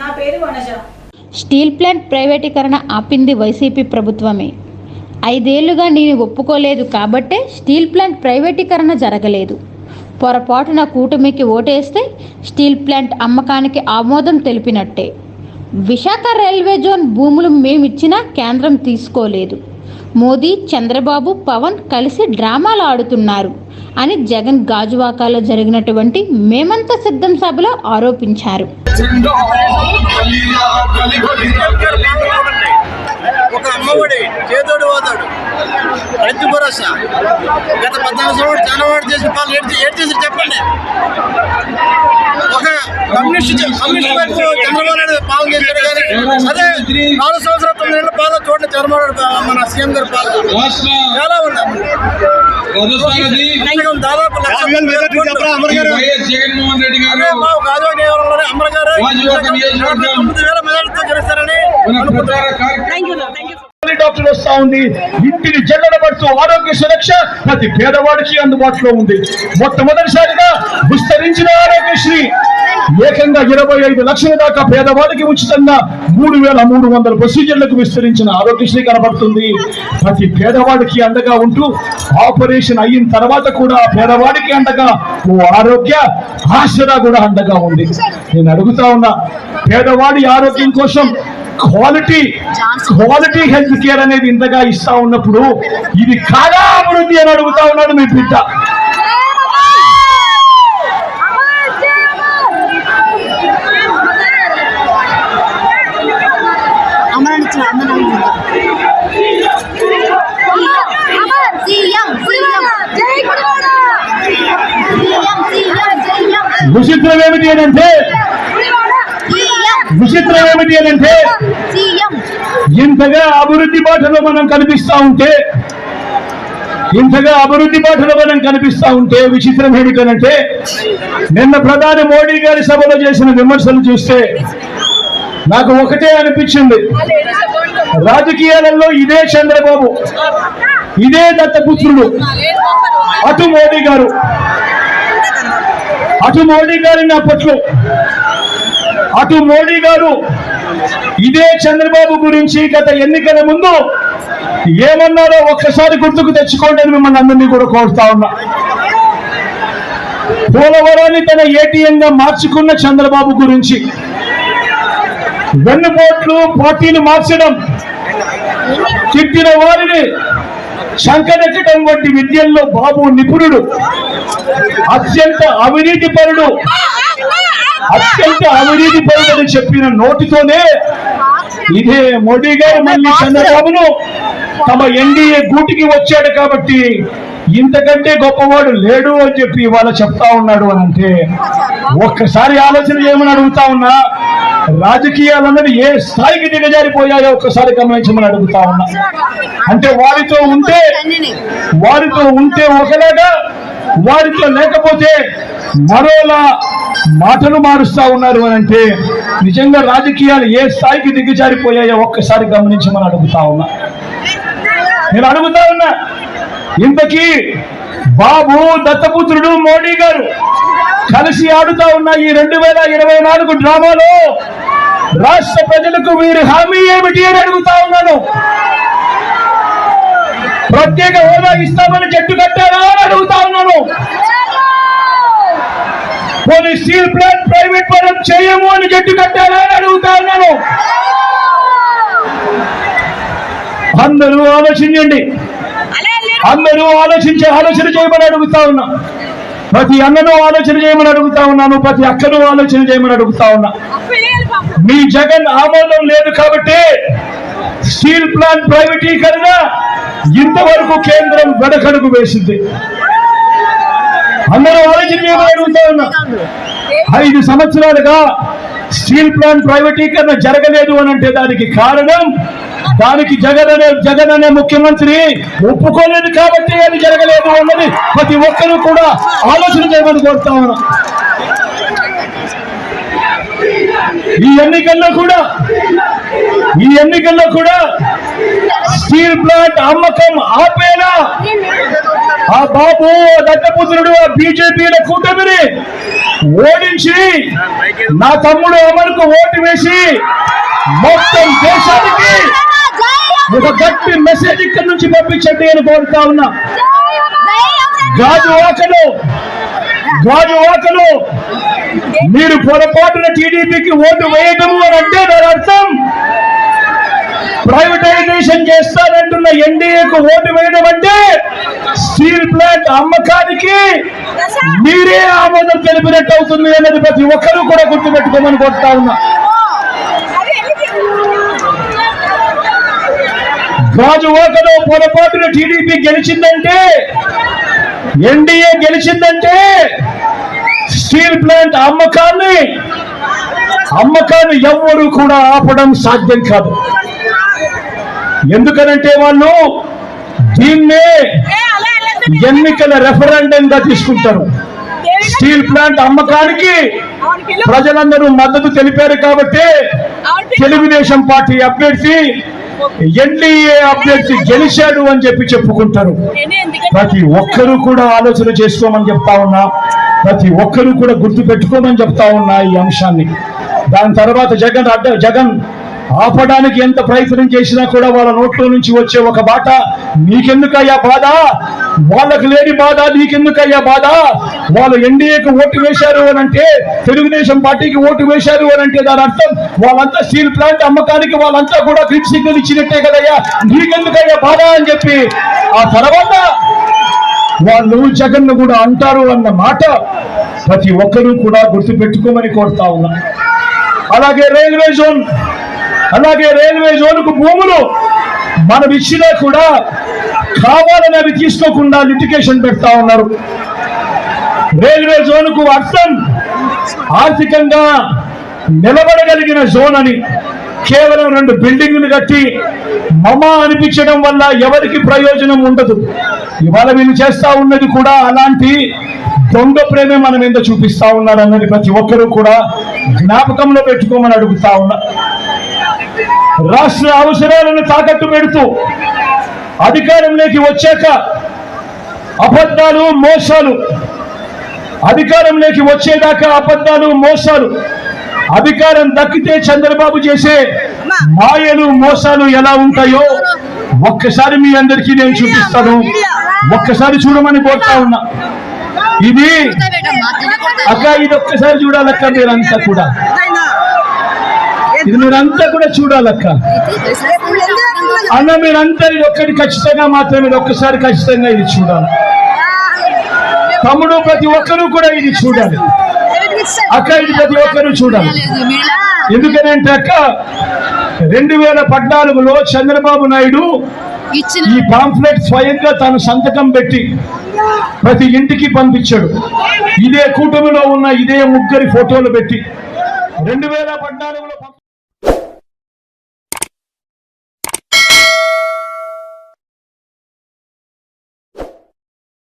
నా పేరు Vanaja. Steel plant ప్రైవేటీకరణ ఆపింది వైసీపీ ప్రభుత్వమే. ఐదేళ్ళుగా నేను ఒప్పుకోలేదు కాబట్టే స్టీల్ ప్లాంట్ ప్రైవేటీకరణ జరగలేదు. పొరపాటున కూటమికి ఓటేస్తే స్టీల్ ప్లాంట్ అమ్మకానికి ఆమోదం తెలిపినట్టే. విశాఖ రైల్వే జోన్ భూములు మేమిచ్చినా కేంద్రం తీసుకోలేదు. మోదీ చంద్రబాబు పవన్ కలిసి డ్రామాలు ఆడుతున్నారు. అని జగన్ గాజువాకాలో జరిగినటువంటి మేమంతా సిద్ధం సభలో ఆరోపించారు. ఒక అమ్మఒడి చేదోడు వాదోడు. రైతు భరోసా. గత పద్నాలుగు సంవత్సరాలు జనవాడు చేసిన పాలు ఏడు ఏడు చేసి చెప్పండి. ఒక కమ్యూనిస్ట్ కమ్యూనిస్ట్ వైపు చంద్రబాబు నాయుడు పాలన చేశాడు కానీ అదే నాలుగు సంవత్సరాలు తొమ్మిది నెలల పాలన చూడండి చంద్రబాబు నాయుడు మన సీఎం గారి పాలన. రాష్ట్ర చాలా సగం దాదాపు లక్ష ముప్పై వేల కోట్లు. శ్రీ వైఎస్ జగన్మోహన్ రెడ్డి అదే గారు మా గాజువాక నియోజకవర్గంలోనే అమర గారు గాజువాక నియోజకవర్గం. తొమ్మిది వేల మెజార్టీతో గెలుస్తారని మన ప్రచార కార్యక్రమం డాక్టర్ వస్తా ఉంది. ఇంటిని జల్లడబడుతూ ఆరోగ్య సురక్ష ప్రతి పేదవాడికి అందుబాటులో ఉంది. మొట్టమొదటిసారిగా విస్తరించిన ఆరోగ్యశ్రీ. ఏకంగా ఇరవై ఐదు లక్షల దాకా పేదవాడికి ఉచితంగా మూడు వేల మూడు వందల ప్రొసీజర్లకు విస్తరించిన ఆరోగ్యశ్రీ కనబడుతుంది. ప్రతి పేదవాడికి అండగా ఉంటూ ఆపరేషన్ అయిన తర్వాత కూడా పేదవాడికి అండగా ఓ ఆరోగ్య ఆసరా కూడా అండగా ఉంది. నేను అడుగుతా ఉన్నా పేదవాడి ఆరోగ్యం కోసం క్వాలిటీ క్వాలిటీ హెల్త్ కేర్ అనేది ఇంతగా ఇస్తా ఉన్నప్పుడు ఇది కాదా అభివృద్ధి అని అడుగుతా ఉన్నాడు మీ బిడ్డ. విచిత్రం ఏమిటి అని అంటే విచిత్రం ఏమిటి అని అంటే ఇంతగా అభివృద్ధి బాటలో మనం కనిపిస్తా ఉంటే ఇంతగా అభివృద్ధి బాటలో మనం కనిపిస్తా ఉంటే విచిత్రం ఏమిటనంటే నిన్న ప్రధాని మోడీ గారి సభలో చేసిన విమర్శలు చూస్తే నాకు ఒకటే అనిపించింది. రాజకీయాలలో ఇదే చంద్రబాబు ఇదే దత్తపుత్రుడు అటు మోడీ గారు అటు మోడీ గారిని అప్పట్లో అటు మోడీ గారు ఇదే చంద్రబాబు గురించి గత ఎన్నికల ముందు ఏమన్నారో ఒక్కసారి గుర్తుకు తెచ్చుకోండి అని మిమ్మల్ని అందరినీ కూడా కోరుతా ఉన్నా. పోలవరాన్ని తన ఏటీఎం గా మార్చుకున్న చంద్రబాబు గురించి వెన్నుపోట్లు పార్టీని మార్చడం తిట్టిన వారిని శంకరెక్కడం వంటి విద్యల్లో బాబు నిపుణుడు. అత్యంత అవినీతి పరుడు. అత్యంత అవినీతి పరుడని చెప్పిన నోటితోనే ఇదే మోడీ గారు మళ్ళీ చంద్రబాబును తమ ఎన్డీఏ గూటికి వచ్చాడు కాబట్టి ఇంతకంటే గొప్పవాడు లేడు అని చెప్పి ఇవాళ చెప్తా ఉన్నాడు అని అంటే ఒక్కసారి ఆలోచన చేయమని అడుగుతా ఉన్నా రాజకీయాలన్నది ఏ స్థాయికి దిగజారిపోయాయో ఒక్కసారి గమనించమని అడుగుతా ఉన్నా. అంటే వారితో ఉంటే వారితో ఉంటే ఒకలాగా వారితో లేకపోతే మరోలా మాటలు మారుస్తా ఉన్నారు అని అంటే నిజంగా రాజకీయాలు ఏ స్థాయికి దిగజారిపోయాయో ఒక్కసారి గమనించమని అడుగుతా ఉన్నా. నేను అడుగుతా ఉన్నా ఇంతకీ బాబు దత్తపుత్రుడు మోడీ గారు కలిసి ఆడుతా ఉన్న ఈ రెండు వేల ఇరవై నాలుగు డ్రామాలో రాష్ట్ర ప్రజలకు వీరి హామీ ఏమిటి అని అడుగుతా ఉన్నాను. ప్రత్యేక హోదా ఇస్తామని జట్టు కట్టారా అని అడుగుతా ఉన్నాను. పోనీ స్టీల్ ప్లాంట్ ప్రైవేట్ పరం చేయము అని జట్టు కట్టారా అని అడుగుతా ఉన్నాను. అందరూ ఆలోచించండి. అందరూ ఆలోచించే ఆలోచన చేయమని అడుగుతా ఉన్నా. ప్రతి అన్నను ఆలోచన చేయమని అడుగుతా ఉన్నాను ప్రతి అక్కను ఆలోచన చేయమని అడుగుతా ఉన్నా. మీ జగన్ ఆమోదం లేదు కాబట్టి స్టీల్ ప్లాంట్ ప్రైవేటీకరణ ఇంతవరకు కేంద్రం వెనకడుగు వేసింది. అందరూ ఆలోచన చేయమని అడుగుతా ఉన్నా. ఐదు సంవత్సరాలుగా స్టీల్ ప్లాంట్ ప్రైవేటీకరణ జరగలేదు అని అంటే దానికి కారణం దానికి జగన్ అనే జగన్ అనే ముఖ్యమంత్రి ఒప్పుకోలేదు కాబట్టి అది జరగలేదు అన్నది ప్రతి ఒక్కరూ కూడా ఆలోచన చేయమని కోరుతా ఉన్నా. ఈ ఎన్నికల్లో కూడా ఈ ఎన్నికల్లో కూడా స్టీల్ ప్లాంట్ అమ్మకం ఆపేలా ఆ బాబు దత్తపుత్రుడు ఆ బీజేపీల కూటమిని ఓడించి నా తమ్ముడు అమర్కు ఓటు వేసి మొత్తం దేశానికి ఒక గట్టి మెసేజ్ ఇక్కడి నుంచి పంపించండి అని కోరుతా ఉన్నా. గాజు వాకలు గాజు వాకలు మీరు పొరపాటున టీడీపీకి ఓటు వేయటము అని అంటే దాని అర్థం ప్రైవేటైజేషన్ చేస్తానంటున్న ఎన్డీఏకు ఓటు వేయడం అంటే స్టీల్ ప్లాంట్ అమ్మకానికి మీరే ఆమోదం తెలిపినట్టు అవుతుంది అనేది ప్రతి ఒక్కరూ కూడా గుర్తుపెట్టుకోమని కోరుతా ఉన్నా. గాజువాకలో పొరపాటున టీడీపీ గెలిచిందంటే ఎన్డీఏ గెలిచిందంటే స్టీల్ ప్లాంట్ అమ్మకాన్ని అమ్మకాన్ని ఎవ్వరూ కూడా ఆపడం సాధ్యం కాదు. ఎందుకనంటే వాళ్ళు దీన్నే ఎన్నికల రెఫరెండం గా తీసుకుంటారు. స్టీల్ ప్లాంట్ అమ్మకానికి ప్రజలందరూ మద్దతు తెలిపారు కాబట్టి తెలుగుదేశం పార్టీ అభ్యర్థి ఎన్డీఏ అభ్యర్థి గెలిచాడు అని చెప్పి చెప్పుకుంటారు. ప్రతి ఒక్కరూ కూడా ఆలోచన చేసుకోమని చెప్తా ఉన్నా ప్రతి ఒక్కరూ కూడా గుర్తు పెట్టుకోమని చెప్తా ఉన్నా ఈ అంశాన్ని. దాని తర్వాత జగన్ అడ్డ జగన్ ఆపడానికి ఎంత ప్రయత్నం చేసినా కూడా వాళ్ళ నోట్లో నుంచి వచ్చే ఒక బాట నీకెందుకయ్యా బాధ? వాళ్ళకు లేని బాధ నీకెందుకయ్యా బాధ? వాళ్ళు ఎన్డీఏకి ఓటు వేశారు అని అంటే తెలుగుదేశం పార్టీకి ఓటు వేశారు అని అంటే దాని అర్థం వాళ్ళంతా స్టీల్ ప్లాంట్ అమ్మకానికి వాళ్ళంతా కూడా గ్రిడ్ సిగ్నల్ ఇచ్చినట్టే కదయ్యా. నీకెందుకయ్యా బాధ? అని చెప్పి ఆ తర్వాత వాళ్ళు జగన్ కూడా అంటారు అన్న మాట ప్రతి ఒక్కరూ కూడా గుర్తుపెట్టుకోమని కోరుతా ఉన్నా. అలాగే రైల్వే జోన్ అలాగే రైల్వే జోన్కు భూములు మనం ఇచ్చినా కూడా కావాలని అవి తీసుకోకుండా లిటికేషన్ పెడతా ఉన్నారు. రైల్వే జోన్కు అర్థం ఆర్థికంగా నిలబడగలిగిన జోన్ అని కేవలం రెండు బిల్డింగులు కట్టి మమ అనిపించడం వల్ల ఎవరికి ప్రయోజనం ఉండదు. ఇవాళ వీళ్ళు చేస్తా ఉన్నది కూడా అలాంటి దొంగ ప్రేమే మన మీద చూపిస్తా ఉన్నారు అన్నది ప్రతి ఒక్కరూ కూడా జ్ఞాపకంలో పెట్టుకోమని అడుగుతా ఉన్నా. రాష్ట్ర అవసరాలను తాకట్టు పెడుతూ అధికారంలోకి వచ్చాక అబద్ధాలు మోసాలు అధికారంలోకి వచ్చేదాకా అబద్ధాలు మోసాలు అధికారం దక్కితే చంద్రబాబు చేసే మాయలు మోసాలు ఎలా ఉంటాయో ఒక్కసారి మీ అందరికీ నేను చూపిస్తాను. ఒక్కసారి చూడమని కోరుతా ఉన్నా. ఇది అక్క ఇది ఒక్కసారి చూడాలక్క మీరంతా కూడా. ఇది మీరంతా కూడా చూడాలక్క. అన్న మీరంతా ఇది ఒక్కటి ఖచ్చితంగా మాత్రమే ఇది ఒక్కసారి ఖచ్చితంగా ఇది చూడాలి. తమ్ముడు ప్రతి ఒక్కరూ కూడా ఇది చూడాలి. అక్క ఇది ప్రతి ఒక్కరూ చూడాలి. ఎందుకనంటే అక్క రెండు వేల పద్నాలుగులో చంద్రబాబు నాయుడు ఈ పాంఫ్లెట్ స్వయంగా తాను సంతకం పెట్టి ప్రతి ఇంటికి పంపించాడు. ఇదే కూటమిలో ఉన్న ఇదే ముగ్గురి ఫోటోలు పెట్టి రెండు వేల పద్నాలుగులో